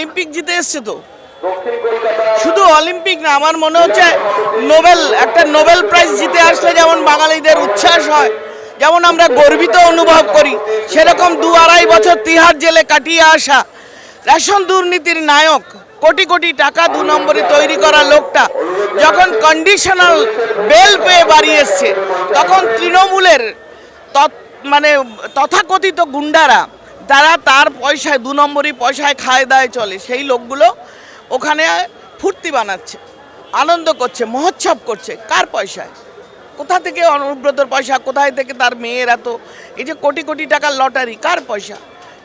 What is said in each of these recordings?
Olympic জিতে এসছে তো। শুধু অলিম্পিক না আমার মনে হচ্ছে নোবেল একটা নোবেল প্রাইজ জিতে আসলে যেমন বাঙালিদের উচ্ছ্বাস হয় যেমন আমরা গর্বিত অনুভব করি সেরকম দু আড়াই বছর তিহার জেলে কাটিয়ে আসা রেশন দুর্নীতির নায়ক কোটি কোটি টাকা দু নম্বরে তৈরি করা লোকটা যখন কন্ডিশনাল বেল পেয়ে বাড়ি এসছে তখন তৃণমূলের মানে তথাকথিত গুন্ডারা তারা তার পয়সায়, দু নম্বরই পয়সায় খায় দায় চলে। সেই লোকগুলো ওখানে ফুর্তি বানাচ্ছে, আনন্দ করছে, মহোৎসব করছে। কার পয়সায়? কোথা থেকে অনুব্রতর পয়সা? কোথায় থেকে তার মেয়ের এত এই যে কোটি কোটি টাকার লটারি, কার পয়সা?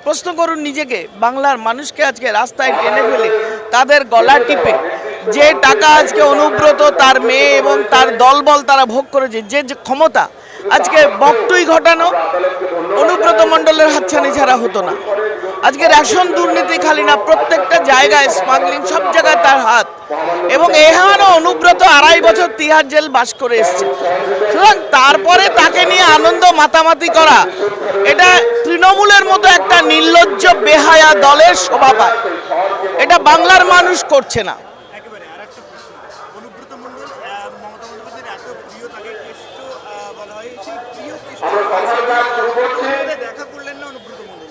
প্রশ্ন করুন নিজেকে, বাংলার মানুষকে আজকে রাস্তায় টেনে ফেলে, তাদের গলা টিপে। যে টাকা আজকে অনুব্রত তার মেয়ে এবং তার দলবল তারা ভোগ করেছে, যে যে ক্ষমতা আজকে বক্তই ঘটানো অনুব্রত মণ্ডলের হাতছানি ছাড়া হতো না। আজকে রেশন দুর্নীতি খালি না, প্রত্যেকটা জায়গায় স্মাগলিং সব জায়গায় তার হাত। এবং এহানো অনুব্রত আড়াই বছর তিহার জেল বাস করে এসছে। সুতরাং তারপরে তাকে নিয়ে আনন্দ মাতামাতি করা, এটা তৃণমূলের মতো একটা নির্লজ্জ, বেহায়া দলের শোভা পায়। এটা বাংলার মানুষ করছে না একেবারে আর একটা প্রশ্ন অনুব্রত মণ্ডল আহ, মমতা বন্দ্যোপাধ্যায়ের এত প্রিয় তাকে কেষ্ট আহ, বলা হয় সেই প্রিয় কেষ্ট দেখা করলেন না অনুব্রত মণ্ডল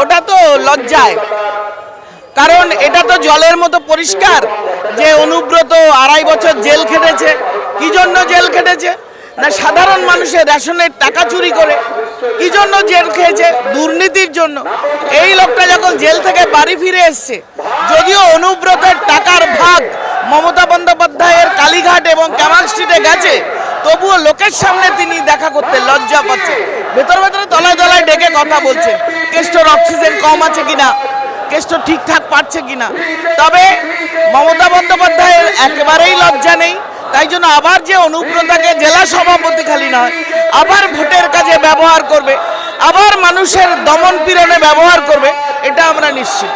ওটা তো লজ্জায়। কারণ এটা তো জলের মতো পরিষ্কার যে অনুব্রত আড়াই বছর জেল খেটেছে। কি জন্য জেল খেটেছে? না সাধারণ মানুষের রেশনের টাকা চুরি করে। কি জন্য জেল খেয়েছে? দুর্নীতির জন্য। এই লোকটা যখন জেল থেকে বাড়ি ফিরে এসছে, যদিও অনুব্রতের টাকার ভাগ মমতা বন্দ্যোপাধ্যায়ের কালীঘাট এবং ক্যামাল স্ট্রিটে গেছে, তবুও লোকের সামনে তিনি দেখা করতে লজ্জা পাচ্ছেন। ভেতর ভেতরে তলায় ডেকে কথা বলছে। কেষ্টর অক্সিজেন কম আছে কিনা? কেষ্ট ঠিকঠাক পাচ্ছে কিনা? তবে মমতা বন্দ্যোপাধ্যায়ের একেবারেই লজ্জা নেই। তাই জন্য আবার যে অনুব্রতাকে জেলা সভাপতি খালি নয়, আবার ভোটের কাজে ব্যবহার করবে, আবার মানুষের দমন পীড়নে ব্যবহার করবে, এটা আমরা নিশ্চিত।